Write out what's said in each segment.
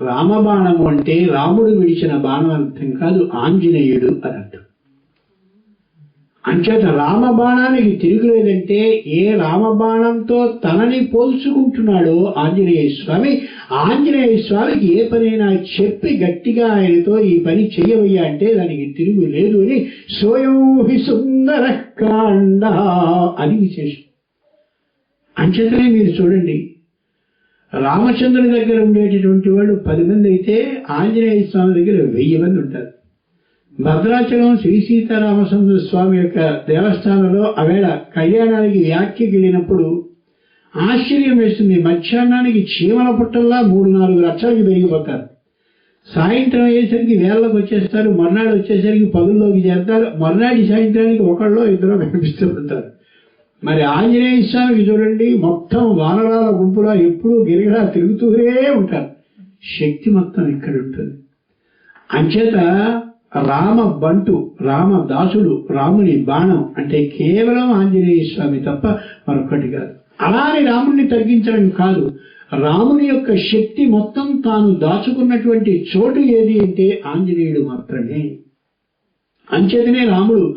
రామబాణము అంటే రాముడు విడిచిన బాణం అర్థం కాదు ఆంజనేయుడు అని అర్థం. అంచేత రామబాణానికి తిరుగులేదంటే ఏ రామబాణంతో తనని పోల్చుకుంటున్నాడో ఆంజనేయ స్వామి ఆంజనేయ స్వామికి ఏ పనైనా చెప్పి గట్టిగా ఆయనతో ఈ పని చెయ్యవయ్యా అంటే దానికి తిరుగు లేదు అని సోయోహి సుందర కాండ అని విశేషం. అంచేతనే మీరు చూడండి రామచంద్రుని దగ్గర ఉండేటటువంటి వాళ్ళు పది మంది అయితే ఆంజనేయ స్వామి దగ్గర వెయ్యి మంది ఉంటారు. భద్రాచలం శ్రీ సీతారామచంద్ర స్వామి యొక్క దేవస్థానంలో ఆవేళ కళ్యాణానికి వ్యాఖ్యకి వెళ్ళినప్పుడు ఆశ్చర్యం వేస్తుంది. మధ్యాహ్నానికి చీమల పుట్టల్లా మూడు నాలుగు లక్షలకి పెరిగిపోతారు. సాయంత్రం అయ్యేసరికి వేళ్ళకు వచ్చేస్తారు. మర్నాడు వచ్చేసరికి పదుల్లోకి చేస్తారు మర్నాటి సాయంత్రానికి ఒకళ్ళో ఇద్దరు కనిపిస్తూ ఉంటారు. మరి ఆంజనేయ స్వామికి చూడండి మొత్తం వానరాల గుంపులో ఎప్పుడూ గిరిగిరా తిరుగుతూనే ఉంటారు. శక్తి మొత్తం ఇక్కడ ఉంటుంది. అంచేత రామ బంటు రామ దాసుడు రాముని బాణం అంటే కేవలం ఆంజనేయ స్వామి తప్ప మరొకటి కాదు. అలానే రాముణ్ణి తగ్గించడం కాదు. రాముని యొక్క శక్తి మొత్తం తాను దాచుకున్నటువంటి చోటు ఏది అంటే ఆంజనేయుడు మాత్రమే. అంచేతనే రాముడు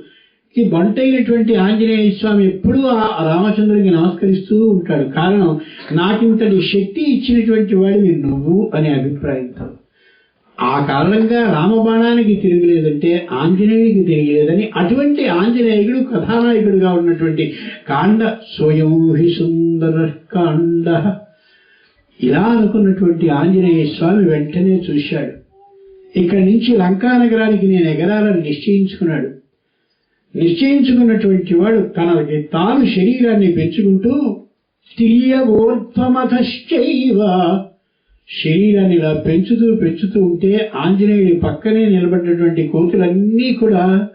ఈ బంటైనటువంటి ఆంజనేయ స్వామి ఎప్పుడూ ఆ రామచంద్రుడికి నమస్కరిస్తూ ఉంటాడు. కారణం నాకింతటి శక్తి ఇచ్చినటువంటి వాడివి నువ్వు అనే అభిప్రాయంతో ఆ కారణంగా రామబాణానికి తిరగలేదంటే ఆంజనేయుడికి తిరగలేదని అటువంటి ఆంజనేయుడు కథానాయకుడిగా ఉన్నటువంటి కాండ స్వయం హి సుందర కాండ. ఇలా అనుకున్నటువంటి ఆంజనేయ స్వామి వెంటనే చూశాడు. ఇక్కడి నుంచి లంకా నగరానికి నేను ఎగరాలని నిశ్చయించుకున్నాడు. నిశ్చయించుకున్నటువంటి వాడు తనకి తాను శరీరాన్ని పెంచుకుంటూ తిరియవోర్ధ్వమధశ్చైవ శరీరాన్ని ఇలా పెంచుతూ పెంచుతూ ఉంటే ఆంజనేయుడి పక్కనే నిలబడ్డటువంటి కోతులన్నీ కూడా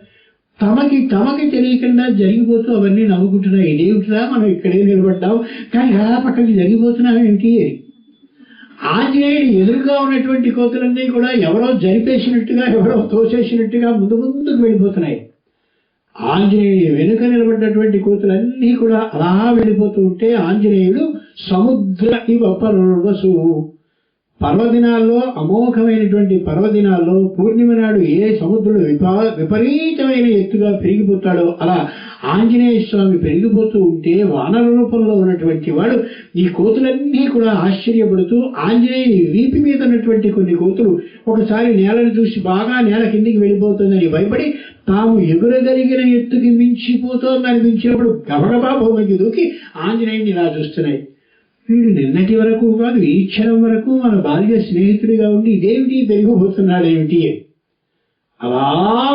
తమకి తమకి తెలియకుండా జరిగిపోతూ అవన్నీ నవ్వుకుంటున్నాయి. ఇదేమిటిరా మనం ఇక్కడే నిలబడ్డాం? కానీ అలా పక్కకి జరిగిపోతున్నాం ఏంటి? ఆంజనేయుడు ఎదురుగా ఉన్నటువంటి కోతులన్నీ కూడా ఎవరో జరిపేసినట్టుగా ఎవరో తోసేసినట్టుగా ముందు ముందుకు వెళ్ళిపోతున్నాయి. ఆంజనేయుడు వెనుక నిలబడ్డటువంటి కోతులన్నీ కూడా అలా వెళ్ళిపోతూ ఉంటే ఆంజనేయుడు సముద్ర ఇవ పర్వసు. పర్వదినాల్లో అమోఘమైనటువంటి పర్వదినాల్లో పూర్ణిమ నాడు ఏ సముద్రుడు విపా విపరీతమైన ఎత్తుగా పెరిగిపోతాడో అలా ఆంజనేయ స్వామి పెరిగిపోతూ ఉంటే వానర రూపంలో ఉన్నటువంటి వాడు ఈ కోతులన్నీ కూడా ఆశ్చర్యపడుతూ ఆంజనేయుని వీపి మీద ఉన్నటువంటి కొన్ని కోతులు ఒకసారి నేలను చూసి బాగా నేల కిందికి వెళ్ళిపోతుందని భయపడి తాము ఎగురగలిగిన ఎత్తుకి మించిపోతోంది అనిపించినప్పుడు గబగబా భూమికి దూకి ఆంజనేయుని ఇలా చూస్తున్నాయి. వీడు నిన్నటి వరకు కాదు ఈ క్షణం వరకు మన బాల్య స్నేహితుడిగా ఉండి ఇదేమిటి పెరిగిపోతున్నాడేమిటి? అలా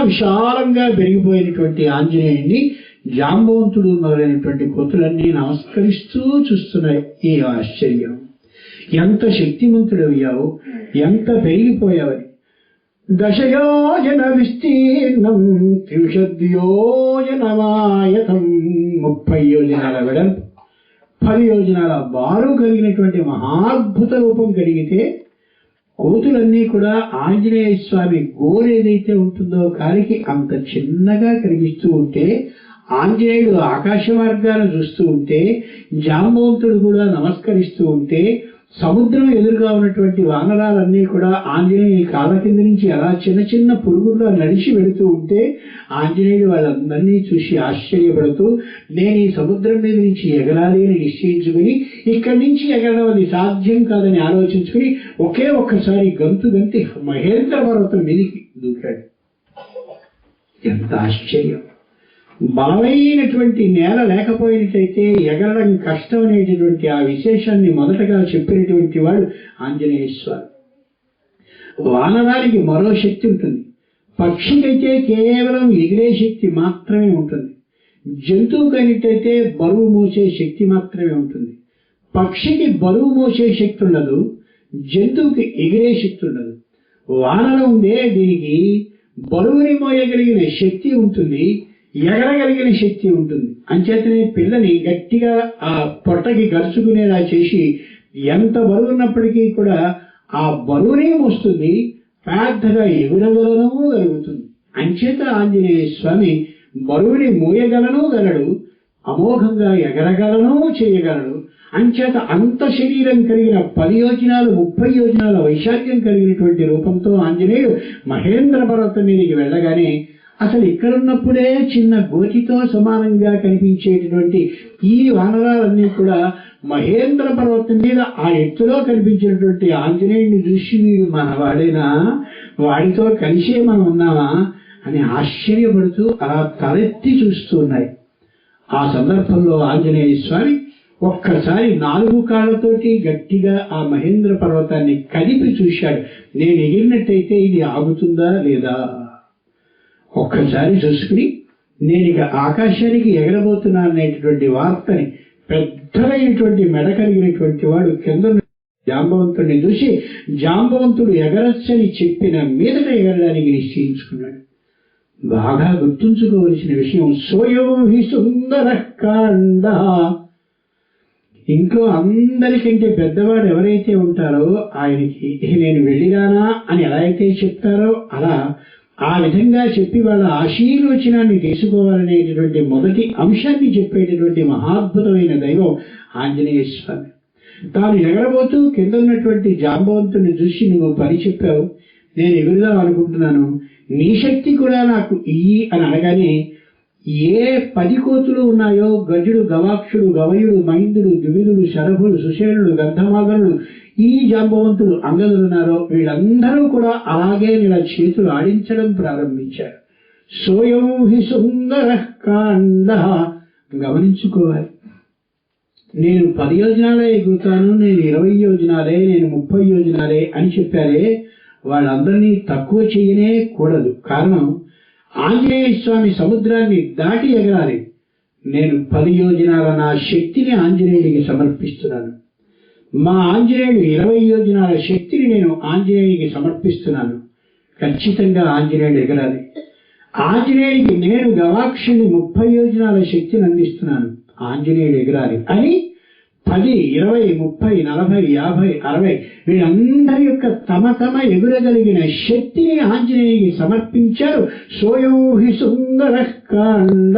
విశాలంగా పెరిగిపోయినటువంటి ఆంజనేయుడిని జాంబవంతుడు మొదలైనటువంటి కోతులన్నీ నమస్కరిస్తూ చూస్తున్నాయి. ఈ ఆశ్చర్యం. ఎంత శక్తిమంతుడయ్యావు. ఎంత పెరిగిపోయావని దశయోజన విస్తీర్ణం త్రిషద్యోజనమాయతం. ముప్పై యోజనాల వెడల్పు. పది యోజనాల బారు కలిగినటువంటి మహాద్భుత రూపం కలిగితే కోతులన్నీ కూడా ఆంజనేయ స్వామి గోరు ఏదైతే ఉంటుందో కాలికి అంత చిన్నగా కనిపిస్తూ ఉంటే ఆంజనేయుడు ఆకాశ మార్గాన్ని చూస్తూ ఉంటే జాంబవంతుడు కూడా నమస్కరిస్తూ ఉంటే సముద్రం ఎదురుగా ఉన్నటువంటి వానరాలన్నీ కూడా ఆంజనేయుని కాళ్ళ కింద నుంచి అలా చిన్న చిన్న పురుగుల్లో నడిచి వెళుతూ ఉంటే ఆంజనేయుడు వాళ్ళందరినీ చూసి ఆశ్చర్యపడుతూ నేను ఈ సముద్రం మీద నుంచి ఎగరాలి అని నిశ్చయించుకుని ఇక్కడి నుంచి ఎగరడం అది సాధ్యం కాదని ఆలోచించుకుని ఒకే ఒక్కసారి గంతు గంతి మహేంద్ర పర్వతం మీదికి దూకాడు. ఎంత ఆశ్చర్యం! బలమైనటువంటి నేల లేకపోయినట్లయితే ఎగరడం కష్టం అనేటటువంటి ఆ విశేషాన్ని మొదటగా చెప్పినటువంటి వాడు ఆంజనేయస్వామి. వానరానికి మరో శక్తి ఉంటుంది. పక్షికైతే కేవలం ఎగిరే శక్తి మాత్రమే ఉంటుంది. జంతువుకైనట్టయితే బరువు మోసే శక్తి మాత్రమే ఉంటుంది. పక్షికి బరువు మోసే శక్తి ఉండదు జంతువుకి ఎగిరే శక్తి ఉండదు. వానరం ఉందే దీనికి బరువుని మోయగలిగిన శక్తి ఉంటుంది. ఎగరగలిగిన శక్తి ఉంటుంది. అంచేతనే పిల్లని గట్టిగా ఆ పొట్టకి గరుచుకునేలా చేసి ఎంత బరువు ఉన్నప్పటికీ కూడా ఆ బరువునే మోస్తుంది పెద్దగా ఎగురగలనూ కలుగుతుంది అంచేత ఆంజనేయ స్వామి బరువుని మోయగలను గలడు అమోఘంగా ఎగరగలను చేయగలడు. అంచేత అంత శరీరం కలిగిన పది యోజనాలు ముప్పై యోజనాల వైశాల్యం కలిగినటువంటి రూపంతో ఆంజనేయుడు మహేంద్ర పర్వతం మీదకి వెళ్ళగానే అసలు ఇక్కడున్నప్పుడే చిన్న గోటితో సమానంగా కనిపించేటటువంటి ఈ వానరాలన్నీ కూడా మహేంద్ర పర్వతం మీద ఆ ఎత్తులో కనిపించినటువంటి ఆంజనేయుడిని చూసి వీడు మనవాడేనా? వాడితో కలిసే మనం ఉన్నామా? అని ఆశ్చర్యపడుతూ అలా తలెత్తి చూస్తున్నాయి ఆ సందర్భంలో ఆంజనేయ స్వామి ఒక్కసారి నాలుగు కాళ్ళతోటి గట్టిగా ఆ మహేంద్ర పర్వతాన్ని కలిపి చూశాడు. నేను ఎగిరినట్టయితే ఇది ఆగుతుందా లేదా? ఒక్కసారి చూసుకుని నేను ఇక ఆకాశానికి ఎగరబోతున్నాను అనేటువంటి వార్తని పెద్దదైనటువంటి మెడ కలిగినటువంటి వాడు కింద జాంబవంతుడిని చూసి జాంబవంతుడు ఎగరచ్చని చెప్పిన మీదట ఎగరడానికి నిశ్చయించుకున్నాడు. బాగా గుర్తుంచుకోవలసిన విషయం సోయోహి సుందర కాండ ఇంట్లో అందరికంటే పెద్దవాడు ఎవరైతే ఉంటారో ఆయనకి నేను వెళ్ళిరానా అని ఎలా అయితే చెప్తారో అలా ఆ విధంగా చెప్పి వాళ్ళ ఆశీర్వచనాన్ని తీసుకోవాలనేటటువంటి మొదటి అంశాన్ని చెప్పేటటువంటి మహాద్భుతమైన దైవం ఆంజనేయ స్వామి. తాను ఎగరబోతూ కింద ఉన్నటువంటి జాంబవంతుని చూసి నువ్వు పని చెప్పావు నేను ఎగురుదాం అనుకుంటున్నాను. నీ శక్తి కూడా నాకు ఇయ్యి అని అనగానే ఏ పది కోతులు ఉన్నాయో గజుడు గవాక్షుడు గవయుడు మైందుడు ద్విధుడు శరభుడు సుశేలుడు గంధమాగరుడు ఈ జాంబవంతులు అంగదులు ఉన్నారో వీళ్ళందరూ కూడా అలాగే ఇలా చేతులు ఆడించడం ప్రారంభించారు. సోయం హి సుందర కాండ. గమనించుకోవాలి. నేను పది యోజనాలే ఎగురుతాను నేను ఇరవై యోజనాలే నేను ముప్పై యోజనాలే అని చెప్పారే వాళ్ళందరినీ తక్కువ చేయనే కూడదు. కారణం ఆంజనేయ స్వామి సముద్రాన్ని దాటి ఎగరాలి. నేను పది యోజనాల నా శక్తిని ఆంజనేయుడికి సమర్పిస్తున్నాను. మా ఆంజనేయుడు ఇరవై యోజనాల శక్తిని నేను ఆంజనేయుడికి సమర్పిస్తున్నాను. ఖచ్చితంగా ఆంజనేయుడు ఎగరాలి. ఆంజనేయుడికి నేను గవాక్షిని ముప్పై యోజనాల శక్తిని అందిస్తున్నాను. ఆంజనేయుడు ఎగరాలి అని పది ఇరవై ముప్పై నలభై యాభై అరవై వీళ్ళందరి యొక్క తమ తమ ఎగురగలిగిన శక్తిని ఆంజనేయుని సమర్పించారు. సోయోహి సుందర కాండ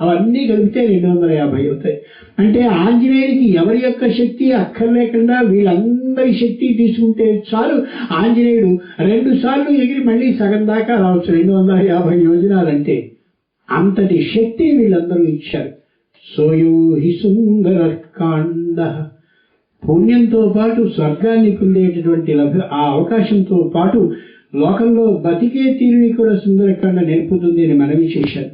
అవన్నీ కలిపితే రెండు వందల యాభై అవుతాయి. అంటే ఆంజనేయుడికి ఎవరి యొక్క శక్తి అక్కర్లేకుండా వీళ్ళందరి శక్తి తీసుకుంటే చాలు. ఆంజనేయుడు రెండు సార్లు ఎగిరి మళ్ళీ సగం దాకా రావచ్చు. రెండు వందల యాభై యోజనాలంటే అంతటి శక్తి వీళ్ళందరూ ఇచ్చారు. సోయోహి సుందర కాండ పుణ్యంతో పాటు స్వర్గాన్ని పొందేటటువంటి లభ్య ఆ అవకాశంతో పాటు లోకంలో బతికే తీరుని కూడా సుందరకాండ నేర్పుతుంది అని మనవి చేశారు.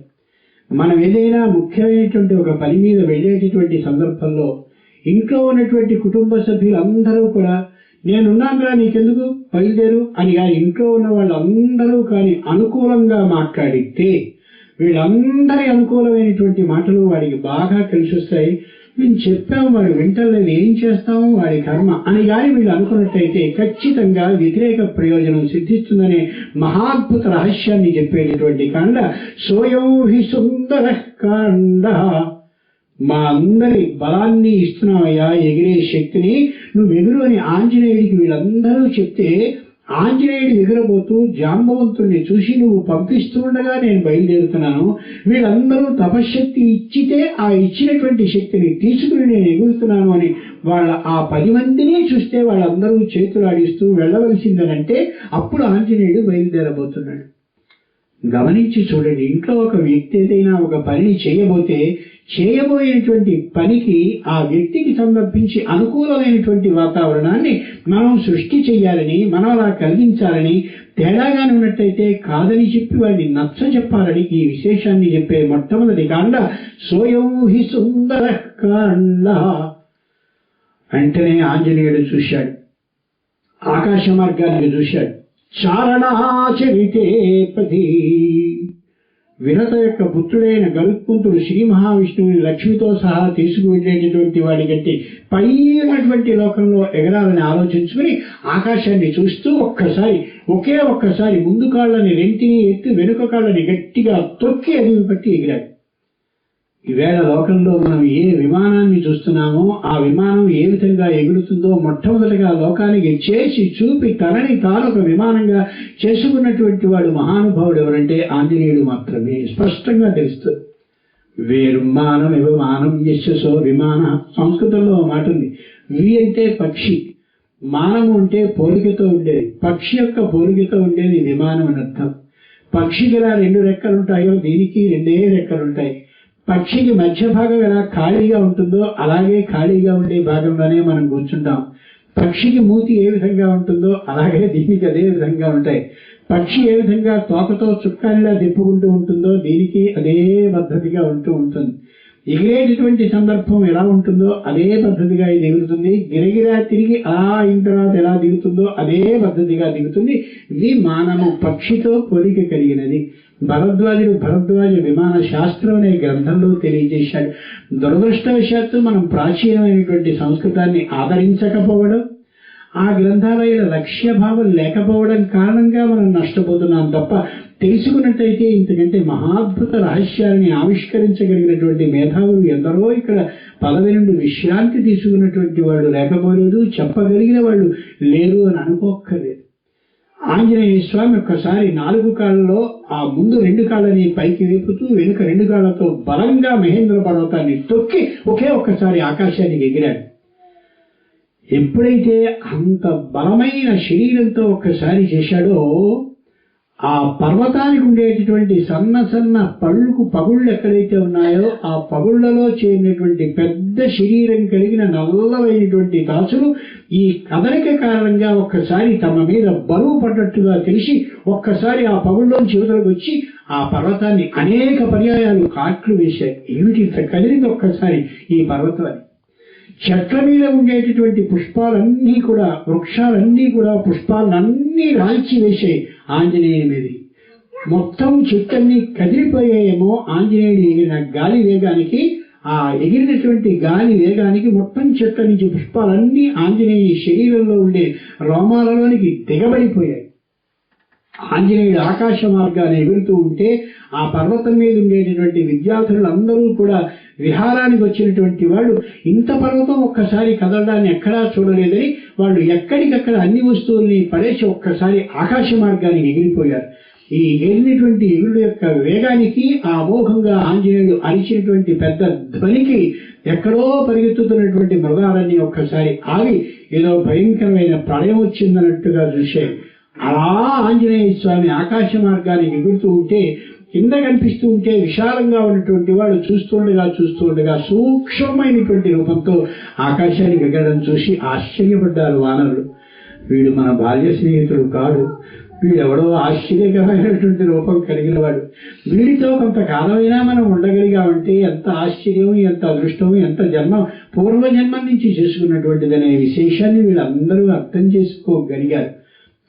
మనం ఏదైనా ముఖ్యమైనటువంటి ఒక పని మీద వెళ్ళేటటువంటి సందర్భంలో ఇంట్లో ఉన్నటువంటి కుటుంబ సభ్యులందరూ కూడా నేనున్నానురా నీకెందుకు? బయలుదేరు అని కానీ ఇంట్లో ఉన్న వాళ్ళందరూ కానీ అనుకూలంగా మాట్లాడితే వీళ్ళందరి అనుకూలమైనటువంటి మాటలు వాడికి బాగా కలిసి వస్తాయి మేము చెప్పాము వాడు వింటలేదు ఏం చేస్తాము వాడి కర్మ అని కానీ వీళ్ళు అనుకున్నట్టయితే ఖచ్చితంగా వ్యతిరేక ప్రయోజనం సిద్ధిస్తుందనే మహాద్భుత రహస్యాన్ని చెప్పేటటువంటి కాండ. సోయోహి సుందర కాండ. మా అందరి బలాన్ని ఇస్తున్నావయ్యా ఎగిరే శక్తిని. నువ్వు ఎగురు అని ఆంజనేయుడికి వీళ్ళందరూ చెప్తే ఆంజనేయుడు ఎగిరబోతూ జాంబవంతుణ్ణి చూసి నువ్వు పంపిస్తూ ఉండగా నేను బయలుదేరుతున్నాను. వీళ్ళందరూ తపశ్శక్తి ఇచ్చితే ఆ ఇచ్చినటువంటి శక్తిని తీసుకుని నేను ఎగురుతున్నాను అని వాళ్ళ ఆ పది మందిని చూస్తే వాళ్ళందరూ చేతులు ఆడిస్తూ వెళ్ళవలసిందనంటే అప్పుడు ఆంజనేయుడు బయలుదేరబోతున్నాడు. గమనించి చూడండి ఇంట్లో ఒక వ్యక్తి ఏదైనా ఒక పనిని చేయబోతే చేయబోయేటువంటి పనికి ఆ వ్యక్తికి సంబంధించి అనుకూలమైనటువంటి వాతావరణాన్ని మనం సృష్టి చేయాలని మనం అలా కలిగించాలని తేడాగానే ఉన్నట్టయితే కాదని చెప్పి వాడిని నచ్చ చెప్పాలని ఈ విశేషాన్ని చెప్పే మొట్టమొదటి కాండ సోయం హి సుందర కాండ. వెంటనే ఆంజనేయుడు చూశాడు. ఆకాశ మార్గాన్ని చూశాడు. చారణాచరితే ప్రతి. వినత యొక్క పుత్రుడైన గరుత్కుంతుడు శ్రీ మహావిష్ణువుని లక్ష్మితో సహా తీసుకువెళ్ళేటటువంటి వాడి కంటే పైనటువంటి లోకంలో ఎగరాలని ఆలోచించుకుని ఆకాశాన్ని చూస్తూ ఒక్కసారి ఒకే ఒక్కసారి ముందు కాళ్ళని రెంటిని ఎత్తి వెనుక కాళ్ళని గట్టిగా తొక్కి అదివి పట్టి ఎగిరాడు. ఈవేళ లోకంలో మనం ఏ విమానాన్ని చూస్తున్నామో ఆ విమానం ఏ విధంగా ఎగురుతుందో మొట్టమొదటిగా లోకానికి చేసి చూపి తనని తాను ఒక విమానంగా చేసుకున్నటువంటి వాడు మహానుభావుడు ఎవరంటే ఆంజనేయుడు మాత్రమే. స్పష్టంగా తెలుస్తుంది వేరుమానం విమానం యశస్సో విమాన. సంస్కృతంలో మాట ఉంది. వి అంటే పక్షి. మానము అంటే పోలికతో ఉండేది. పక్షి యొక్క పోలికతో ఉండేది విమానం అని అర్థం. పక్షికి రెండు రెక్కలు ఉంటాయో దీనికి రెండే రెక్కలు ఉంటాయి పక్షికి మధ్య భాగం ఎలా ఖాళీగా ఉంటుందో అలాగే ఖాళీగా ఉండే భాగంలోనే మనం కూర్చుంటాం. పక్షికి మూతి ఏ విధంగా ఉంటుందో అలాగే దీనికి అదే విధంగా ఉంటాయి. పక్షి ఏ విధంగా తోకతో చుక్కాలిలా తిప్పుకుంటూ ఉంటుందో దీనికి అదే పద్ధతిగా ఉంటూ ఉంటుంది. ఎగిరేటటువంటి సందర్భం ఎలా ఉంటుందో అదే పద్ధతిగా ఇది ఎగురుతుంది. గిరగిరా తిరిగి అలా అయిన తర్వాత ఎలా దిగుతుందో అదే పద్ధతిగా దిగుతుంది. ఇది మానము పక్షితో పోలిక కలిగినది. భరద్వాజుడు భరద్వాజ విమాన శాస్త్రం అనే గ్రంథంలో తెలియజేశాడు. దురదృష్టవశాత్తు మనం ప్రాచీనమైనటువంటి సంస్కృతాన్ని ఆదరించకపోవడం ఆ గ్రంథాలయాల లక్ష్య భావం లేకపోవడం కారణంగా మనం నష్టపోతున్నాం తప్ప తెలుసుకున్నట్టయితే ఇంతకంటే మహాద్భుత రహస్యాన్ని ఆవిష్కరించగలిగినటువంటి మేధావులు ఎందరో ఇక్కడ పదవి నుండి విశ్రాంతి తీసుకున్నటువంటి వాళ్ళు లేకపోలేదు చెప్పగలిగిన వాళ్ళు లేరు అని అనుకోక్కర్లేదు. ఆంజనేయ స్వామి ఒక్కసారి నాలుగు కాళ్ళలో ఆ ముందు రెండు కాళ్ళని పైకి వేపుతూ వెనుక రెండు కాళ్ళతో బలంగా మహేంద్ర పర్వతాన్ని తొక్కి ఒకే ఒక్కసారి ఆకాశానికి ఎగిరాడు. ఎప్పుడైతే అంత బలమైన శరీరంతో ఒక్కసారి చేశాడో ఆ పర్వతానికి ఉండేటటువంటి సన్న సన్న పళ్ళుకు పగుళ్ళు ఎక్కడైతే ఉన్నాయో ఆ పగుళ్ళలో చేరినటువంటి పెద్ద శరీరం కలిగిన నల్లవైనటువంటి దాసులు ఈ కదలిక కారణంగా ఒక్కసారి తమ మీద బరువు పడ్డట్టుగా తెలిసి ఒక్కసారి ఆ పగుళ్ళలోంచి యువతలకు వచ్చి ఆ పర్వతాన్ని అనేక పర్యాయాలు కాట్లు వేశాయి. ఏమిటి ఇంత కదిలింది ఒక్కసారి ఈ పర్వతాన్ని? చెట్ల మీద ఉండేటటువంటి పుష్పాలన్నీ కూడా వృక్షాలన్నీ కూడా పుష్పాలన్నీ రాల్చి వేసాయి ఆంజనేయుని మీద మొత్తం చెట్లన్నీ కదిలిపోయాయేమో ఆంజనేయుడు ఎగిరిన గాలి వేగానికి ఆ ఎగిరినటువంటి గాలి వేగానికి మొత్తం చెట్ల నుంచి పుష్పాలన్నీ ఆంజనేయ శరీరంలో ఉండే రోమాలలోనికి దిగబడిపోయాయి. ఆంజనేయుడు ఆకాశ మార్గాన్ని ఎగురుతూ ఉంటే ఆ పర్వతం మీద ఉండేటటువంటి విద్యార్థులు అందరూ కూడా విహారానికి వచ్చినటువంటి వాళ్ళు ఇంత పర్వతం ఒక్కసారి కదలడాన్ని ఎక్కడా చూడలేదని వాళ్ళు ఎక్కడికక్కడ అన్ని వస్తువుల్ని పడేసి ఒక్కసారి ఆకాశ మార్గానికి ఎగిరిపోయారు. ఈ ఎగిరినటువంటి ఎగురుడు యొక్క వేగానికి ఆ అమోఘంగా ఆంజనేయుడు అరిచినటువంటి పెద్ద ధ్వనికి ఎక్కడో పరిగెత్తుతున్నటువంటి మృగాలన్నీ ఒక్కసారి ఆగి ఏదో భయంకరమైన ప్రళయం వచ్చిందన్నట్టుగా చూశాయి అలా ఆంజనేయ స్వామి ఆకాశ మార్గానికి ఎగురుతూ ఉంటే కింద కనిపిస్తూ ఉంటే విశాలంగా ఉన్నటువంటి వాడు చూస్తుండగా చూస్తుండగా సూక్ష్మమైనటువంటి రూపంతో ఆకాశానికి ఎగరడం చూసి ఆశ్చర్యపడ్డారు వానరులు. వీడు మన బాల్య స్నేహితుడు కాడు. వీడెవడో ఆశ్చర్యకరమైనటువంటి రూపం కలిగిన వాడు. వీడితో కొంతకాలమైనా మనం ఉండగలిగామంటే ఎంత ఆశ్చర్యం ఎంత అదృష్టం ఎంత జన్మ పూర్వజన్మం నుంచి చేసుకున్నటువంటిదనే విశేషాన్ని వీళ్ళందరూ అర్థం చేసుకోగలిగారు.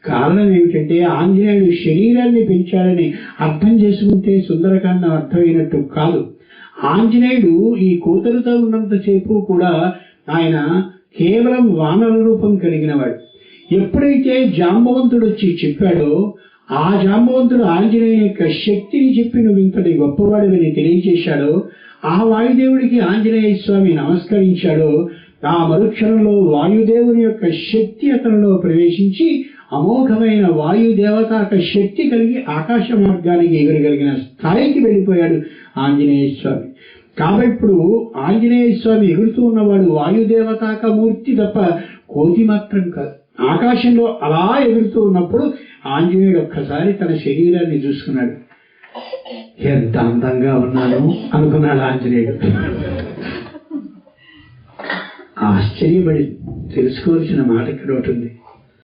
కారణం ఏమిటంటే ఆంజనేయుడు శరీరాన్ని పెంచాడని అర్థం చేసుకుంటే సుందరకాండం అర్థమైనట్టు కాదు. ఆంజనేయుడు ఈ కూతురుతో ఉన్నంతసేపు కూడా ఆయన కేవలం వానర రూపం కలిగినవాడు. ఎప్పుడైతే జాంబవంతుడు వచ్చి చెప్పాడో ఆ జాంబవంతుడు ఆంజనేయ యొక్క శక్తిని చెప్పి నువ్వు ఇంతటి గొప్పవాడివని తెలియజేశాడో ఆ వాయుదేవుడికి ఆంజనేయ స్వామి నమస్కరించాడో ఆ మరుక్షణంలో వాయుదేవుని యొక్క శక్తి అతనిలో ప్రవేశించి అమోఘమైన వాయుదేవతాక శక్తి కలిగి ఆకాశ మార్గానికి ఎగురగలిగిన స్థాయికి వెళ్ళిపోయాడు ఆంజనేయ స్వామి. కాబట్టి ఇప్పుడు ఆంజనేయ స్వామి ఎగురుతూ ఉన్నవాడు వాయుదేవతాక మూర్తి తప్ప కోతి మాత్రం కాదు. ఆకాశంలో అలా ఎగురుతూ ఉన్నప్పుడు ఆంజనేయుడు ఒక్కసారి తన శరీరాన్ని చూసుకున్నాడు. ఎంత అందంగా ఉన్నాను? అనుకున్నాడు ఆంజనేయుడు. ఆశ్చర్యపడి తెలుసుకోవాల్సిన మాట ఇక్కడ ఒకటి ఉంది